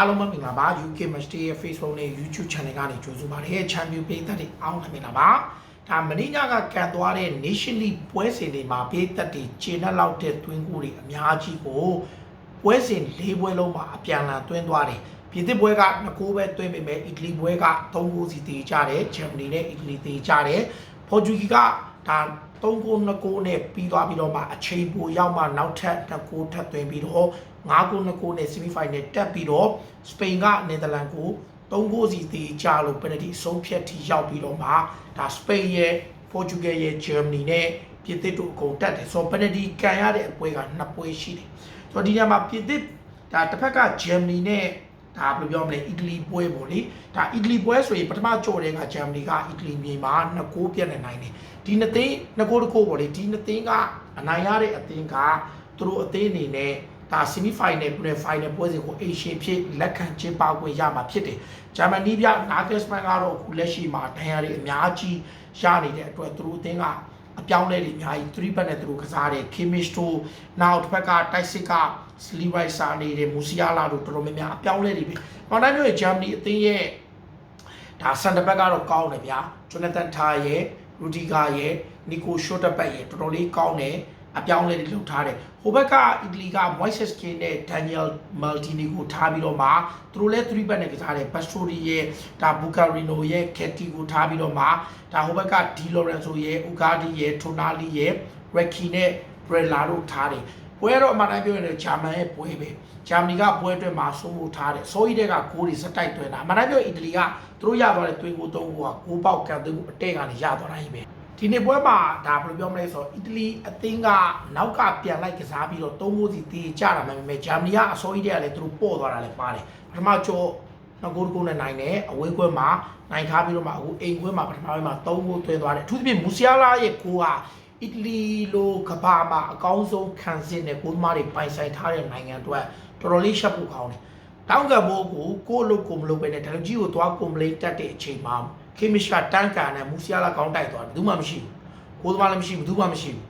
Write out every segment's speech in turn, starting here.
အားလုံးပဲမင်္ဂလာပါ UK Match Day ရဲ့ Facebook နဲ့ YouTube Channel ကနေကြိုဆိုပါရစေချန်ပီယံပေးသက်တွေအားလုံးပဲမင်္ဂလာပါဒါမင်းညကကန်သွားတဲ့ Nation League ပွဲစဉ်တွေမှာပေးသက်တွေခြေနဲ့လောက်တဲ့သွင်းကိုတွေအများကြီးကိုပွဲစဉ်၄ပွဲလုံးမှာအပြန်အလှန်သွင်းသွားတယ်ပြည်သစ်ပွဲက2ဂိုးပဲသွင်းပေမဲ့အီတလီပွဲက3ဂိုးစီတည်ကြတယ်ဂျာမနီနဲ့အီတလီတည်ကြတယ်ပေါ်တူဂီကဒါ3ဂိုး2ဂိုးနဲ့ပြီးသွားပြီးတော့မှအချိန်ပိုရောက်မှနောက်ထပ်2ဂိုးထပ်သွင်းပြီးတော့ 9ဂိုး2ဂိုးနဲ့ semi final တက်ပြီးတော့စပိန်ကနယ်သာလန်ကို3ဂိုးစီတည်ကြလို့ပယ်နတီအဆုံးဖြတ်ထိရောက်ပြီးတော့မှဒါစပိန်ရဲ့ပေါ်တူဂီရဲ့ဂျာမနီနဲ့ပြည်သစ်တို့အကုန်တက်တယ်ဆိုတော့ပယ်နတီကန်ရတဲ့အပွဲက2ပွဲရှိတယ်ဆိုတော့ဒီညမှာပြည်သစ်ဒါတစ်ဖက်ကဂျာမနီနဲ့ဒါဘယ်လိုပြောမလဲအီတလီပွဲပေါ့လေဒါအီတလီပွဲဆိုရင်ပထမကြော်တဲ့ကဂျာမနီကအီတလီမြေမှာ2ဂိုးပြတ်နေနိုင်တယ်ဒီနှစ်သိန်း2ဂိုးတစ်ဂိုးပေါ့လေဒီနှစ်သိန်းကအနိုင်ရတဲ့အသင်းကသူတို့အသင်းအနေနဲ့ ဒါဆီမီဖိုင်နယ်နဲ့ဖိုင်နယ်ပွဲစဉ်ကိုအေရှင်ဖြစ်လက်ခံကျင်းပခွင့်ရမှာဖြစ်တယ်ဂျာမနီပြနာဂက်စမန်ကတော့အခုလက်ရှိမှာဒဏ်ရာတွေအများကြီးရနေတဲ့အတွက်သူတို့အသင်းကအပြောင်းလဲတွေအများကြီး3ဘက်နဲ့သူတို့ကစားတယ် Kimmich တို့နောက်တစ်ဖက်ကတိုက်စစ်က Levi Sané တွေ Musiala တို့တော်တော်များများအပြောင်းလဲတွေပဲ။မော်တိုင်းမျိုးရဲ့ Germany အသင်းရဲ့ဒါစန်တဘက်ကတော့ကောင်းတယ်ဗျာ။ Jonathan Tah ရဲ့ Rudiger ရဲ့ Nico Schlotterbeck ရဲ့တော်တော်လေးကောင်းတယ် အပြောင်းလဲတွေလုပ်ထားတယ်။ဟိုဘက်ကအီတလီက Moises Kean နဲ့ Daniel Maldini ကိုထားပြီးတော့မှသူတို့လည်း3ဘက်နဲ့ကစားတယ် Pastore ရဲ့ဒါ Bucarino ရဲ့ Ketty ကိုထားပြီးတော့မှဒါဟိုဘက်က Di Lorenzo ရဲ့ Ugarte ရဲ့ Tonali ရဲ့ Reki နဲ့ Brella တို့ထားတယ်။ပွဲတော့အမှန်တိုင်းပြောရင်ဂျာမန်ရဲ့ပွဲပဲဂျာမနီကပွဲအတွက်မှာစိုးမိုးထားတယ်ဆိုရီတဲ့ကဂိုးတွေစတိုက်သွင်းတာအမှန်တိုင်းပြောအီတလီကသူတို့ရသွားတဲ့သွင်းကိုသုံးကိုကဂိုးပေါက်ကန်သွင်းမှုအတဲ့ကနေရသွားတာကြီးပဲ ဒီနေ့ပွဲမှာဒါဘယ်လိုပြောမလဲဆိုတော့အီတလီအသင်းကနောက်ကပြန်လိုက်ကစားပြီးတော့သုံးကိုစီတီးကြတာမှပဲဂျာမနီကအစိုးရတဲ့ကလည်းသူတို့ပို့သွားတာလည်းပါတယ်ပထမကျော်နောက်ဂိုးကိုနဲ့နိုင်တယ်အဝေးကွင်းမှာနိုင်ထားပြီးတော့မှအခုအိမ်ကွင်းမှာပထမပိုင်းမှာ3ဂိုးသွင်းသွားတယ်အထူးသဖြင့်မူဆီယာလာရဲ့ဂိုးကအီတလီလိုကဘာမှာအကောင်းဆုံးခံစစ်နဲ့ကိုသမားတွေပိုင်ဆိုင်ထားတဲ့နိုင်ငံအတွက်တော်တော်လေးရှက်ဖို့ကောင်းတယ်။တောင်းကဘောကိုကိုယ့်လို့ကိုမလုပ်ပဲနဲ့တလူကြီးကိုသွားကွန်ပလိန်တက်တဲ့အချိန်မှာ ခေမစ်ကတန်းကန်နဲ့မူဆီယာလာကောင်းတိုက်သွားတယ်ဘူးမှမရှိဘူး။ကိုသမားလည်းမရှိဘူးဘူးမှမရှိဘူး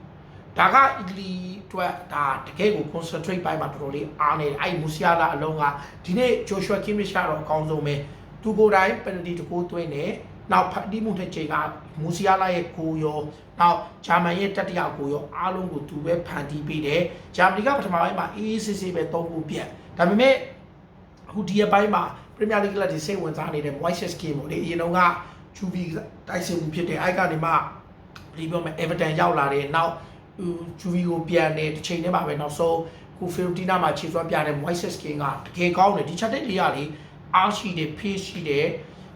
။ဒါကအီတလီအတွက်ဒါတကယ်ကို concentrate ပိုင်းမှာတော်တော်လေးအားနေတယ်။အဲ့မူဆီယာလာအလုံးကဒီနေ့ Joshua Kimmich ကတော့အကောင်းဆုံးပဲ။သူကိုယ်တိုင် penalty တကူသွင်းတယ်။နောက်ဖတ်တီးမှုတစ်ချိန်ကမူဆီယာလာရဲ့ကိုရောနောက်ဂျာမန်ရဲ့တတိယကိုရောအားလုံးကိုသူပဲဖန်တီးပေးတယ်ဂျာမနီကပထမပိုင်းမှာအေးအေးဆေးဆေးပဲသုံးခုပြတ်ဒါပေမဲ့အခုဒီအပိုင်းမှာ ပရီးမီယာလိဂ်ကလပ်ဒီစိတ်ဝင်စားနေတဲ့ Moises Kean ပေါ့လေအရင်တော့ကဂျူဘီတိုက်စစ်မှုဖြစ်တဲ့အိုက်ကနေမှဒီပြောမယ် Everton ရောက်လာတယ်နောက်ဂျူဘီကိုပြန်တယ်တစ်ချိန်တည်းမှာပဲနောက်ဆုံးကိုဖီရိုတီနာမှာခြေစွမ်းပြတဲ့ Moises Kean ကတကယ်ကောင်းတယ်ဒီချက်တဲ့လေးရလေအားရှိတယ်ဖေးရှိတယ်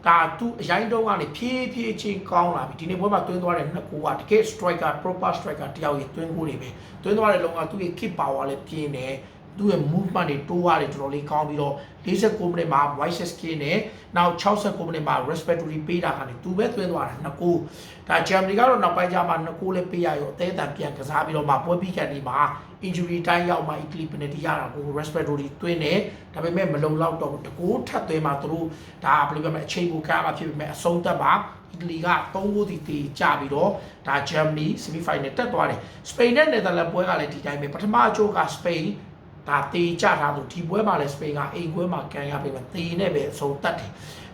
ဒါသူအရင်တုန်းကနေဖြည်းဖြည်းချင်းကောင်းလာပြီဒီနေ့ဘွဲမှာတွင်းသွားတဲ့နှစ်ကူကတကယ် striker proper striker တယောက်ရဲ့တွင်းကိုတွေပဲတွင်းသွားတဲ့လုံးကသူ့ရဲ့ kick power လည်းပြင်းတယ် သူ့ရဲ့ movement တွေတိုးရတယ်တော်တော်လေးကောင်းပြီးတော့49မိနစ်မှာ Moises Kean နဲ့နောက်69မိနစ်မှာ respiratory ပေးတာကနေသူပဲတွင်းသွားတာနှစ်ကူဒါ Germany ကတော့နောက်ပိုင်းကျမှနှစ်ကူလည်းပေးရရောအသေးအတန်ပြန်ကစားပြီးတော့မှပွဲပြီးကန်ဒီမှာ injury တိုင်းရောက်မှ Italy penalty ရတာကို respiratory တွင်းတယ်ဒါပေမဲ့မလုံလောက်တော့တကူထပ်သွင်းမှသူတို့ဒါဘယ်လိုပြောမလဲအချိန်ကိုကားမှဖြစ်ပေမဲ့အဆုံးသက်မှာအီတလီက3ဂိုးစီတေးကြပြီးတော့ဒါ Germany semi final တက်သွားတယ်စပိန်နဲ့နယ်သာလန်ပွဲကလည်းဒီတိုင်းပဲပထမအချိုးကစပိန် ဒါတေးကြထားသူဒီပွဲမှာလည်းစပိန်ကအိမ်ပွဲမှာကန်ရပြီပဲတေးနဲ့ပဲအဆုံးသက်တယ်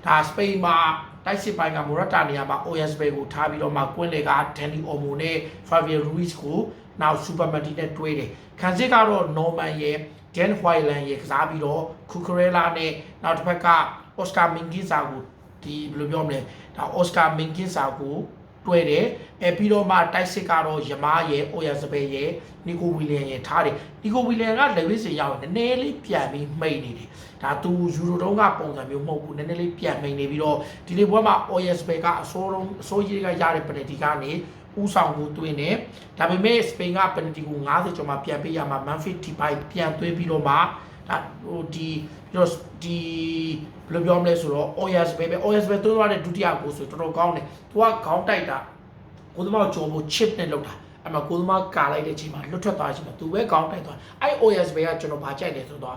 ဒါစပိန်မှာတိုက်စစ်ပိုင်းကမိုရတာနီယာမှာ OSB ကိုထားပြီးတော့မှကွင်းလေကဒန်နီအိုမိုနဲ့ Fabio Ruiz ကိုနောက် Supermati နဲ့တွဲတယ်ခံစစ်ကတော့ Norman ရဲ့ Dan Hoyland ရဲ့ကစားပြီးတော့ Cucurella နဲ့နောက်တစ်ဖက်က Oscar Mingueza ကိုဒီဘယ်လိုပြောမလဲဒါ Oscar Mingueza ကို တွဲတယ်အဲပြီးတော့မှတိုက်စစ်ကတော့ယမားရဲ့အိုယာစပယ်ရဲ့နီကိုဝီလီယံရဲ့ထားတယ်နီကိုဝီလီယံကလေဝစ်စီရောက်နည်းနည်းလေးပြန်ပြီးမှိတ်နေတယ်ဒါသူယူရိုတုံးကပုံစံမျိုးမဟုတ်ဘူးနည်းနည်းလေးပြန်မှိတ်နေပြီးတော့ဒီလေပွဲမှာအိုယာစပယ်ကအစိုးဆုံးအစိုးရကရတဲ့ပနတီကနေဥဆောင်ကိုတွင်းတယ်ဒါပေမဲ့စပိန်ကပနတီကို90ကျော်မှပြန်ပေးရမှာမန်ဖစ်တီပိုင်ပြန်သွင်းပြီးတော့မှ ဒါဟိုဒီပြီးတော့ဒီဘယ်လိုပြောမလဲဆိုတော့ OS ပဲပဲ OS ပဲတွန်းသွားတဲ့ဒုတိယကိုဆိုတော်တော်ကောင်းတယ်သူကခေါင်းတိုက်တာကိုသမားကြော်ဖို့ chip နဲ့လောက်တာအဲ့မှာကိုသမားကာလိုက်တဲ့အချိန်မှာလွတ်ထွက်သွားချိန်မှာသူပဲခေါင်းတိုက်သွားအဲ့ OS ပဲကကျွန်တော်ဗာကြိုက်တယ်ဆိုတော့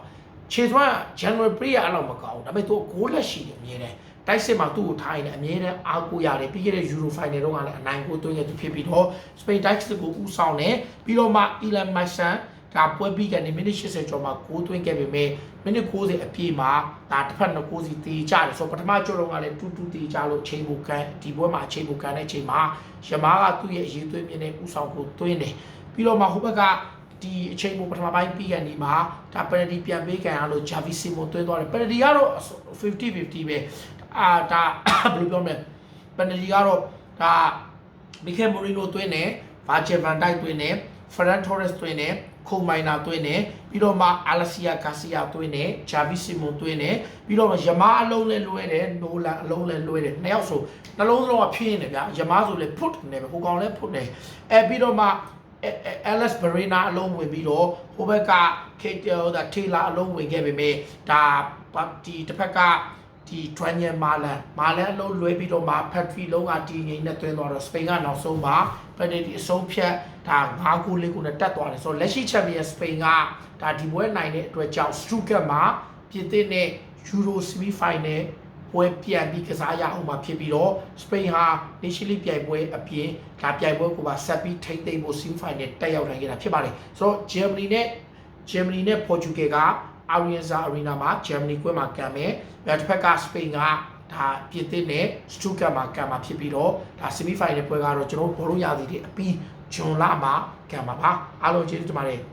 ခြေသွမ်း January Pre အဲ့လောက်မကောင်းဘူးဒါပေမဲ့သူဂိုးလက်ရှိတယ်အမြင်တယ်တိုက်စစ်မှာသူ့ကိုထားရင်လည်းအမြဲတမ်းအားကိုးရတယ်ပြီးခဲ့တဲ့ Euro Final တုန်းကလည်းအနိုင်ကိုသွင်းရသူဖြစ်ပြီးတော့ Spain Dykes ကိုဦးဆောင်တယ်ပြီးတော့မှ Elan Mason ဒါပွဲပြီးကနေမိနစ်80ကျော်မှာ6သွင်းခဲ့ပေမဲ့မိနစ်90အပြည့်မှာဒါတစ်ဖက်နှစ်90တီးကြတယ်ဆိုတော့ပထမကျော်လုံးကလည်းတူတူတီးကြလို့ချိန်ဖို့ကန်ဒီပွဲမှာချိန်ဖို့ကန်တဲ့ချိန်မှာရမားကသူ့ရဲ့အရေးသွင်းမြင်တဲ့ဥဆောင်ကိုသွင်းတယ်ပြီးတော့မှဟိုဘက်ကဒီအချိန်ကိုပထမပိုင်းပြီးကနေမှာဒါပယ်နတီပြန်ပေးကန်ရလို့ဂျာဗီစီမိုသွင်းသွားတယ်ပယ်နတီကတော့50 50ပဲအာဒါဘယ်လိုပြောမလဲပယ်နတီကတော့ဒါမီခဲမိုရီနိုသွင်းတယ်ဗာချေဗန်တိုက်သွင်းတယ်ဖရန်တိုရက်စ်သွင်းတယ် ခုံမိုင်နာသွင်းတယ်ပြီးတော့မှအာလစီယာဂါစီယာသွင်းတယ်ဂျာဗီစီမွန်သွင်းတယ်ပြီးတော့မှယမားအလုံးလဲလွဲတယ်နိုလန်အလုံးလဲလွဲတယ်နှစ်ယောက်ဆိုနှလုံးလုံးကဖြင်းနေဗျာယမားဆိုလဲဖုတ်နေပဲဟိုကောင်လဲဖုတ်နေအဲပြီးတော့မှအဲလက်စ်ဘရီနာအလုံးဝင်ပြီးတော့ဟိုဘက်ကခေတ်ဟိုဒါထေလာအလုံးဝင်ခဲ့ပေမဲ့ဒါဒီတစ်ဖက်က ဒီဒရန်ယန်မာလန်မာလန်အလုံးလွဲပြီးတော့မှဖက်ထရီလုံးကဒီငိမ့်နဲ့တွင်းသွားတော့စပိန်ကနောက်ဆုံးမှာပက်နတီအဆုံးဖြတ်ဒါ9ခု4ခုနဲ့တက်သွားတယ်ဆိုတော့လက်ရှိချန်ပီယံစပိန်ကဒါဒီပွဲနိုင်တဲ့အတွက်ကြောင့်စတူကတ်မှာပြည်သစ်နဲ့ယူရိုဆီမီဖိုင်နယ်ပွဲပြန်ပြီးကစားရအောင်မှာဖြစ်ပြီးတော့စပိန်ဟာ Nation League ပြိုင်ပွဲအပြင်ဒါပြိုင်ပွဲကိုပါဆက်ပြီးထိမ့်သိမ်းဖို့ semi final တက်ရောက်နိုင်ခဲ့တာဖြစ်ပါတယ်ဆိုတော့ Germany နဲ့ Germany နဲ့ Portugal က Arianza Arena မှာ Germany ကွင်းမှာကန်မယ်။နောက်တစ်ဖက်က Spain ကဒါပြည်သစ်နဲ့ Stuttgart မှာကန်မှာဖြစ်ပြီးတော့ဒါ semi final ပွဲကတော့ကျွန်တော်ဘောလုံးရသည်တွေအပြီးဂျွန်လမှာကန်မှာပါ။အားလုံးကျေးဇူးတင်ပါတယ်။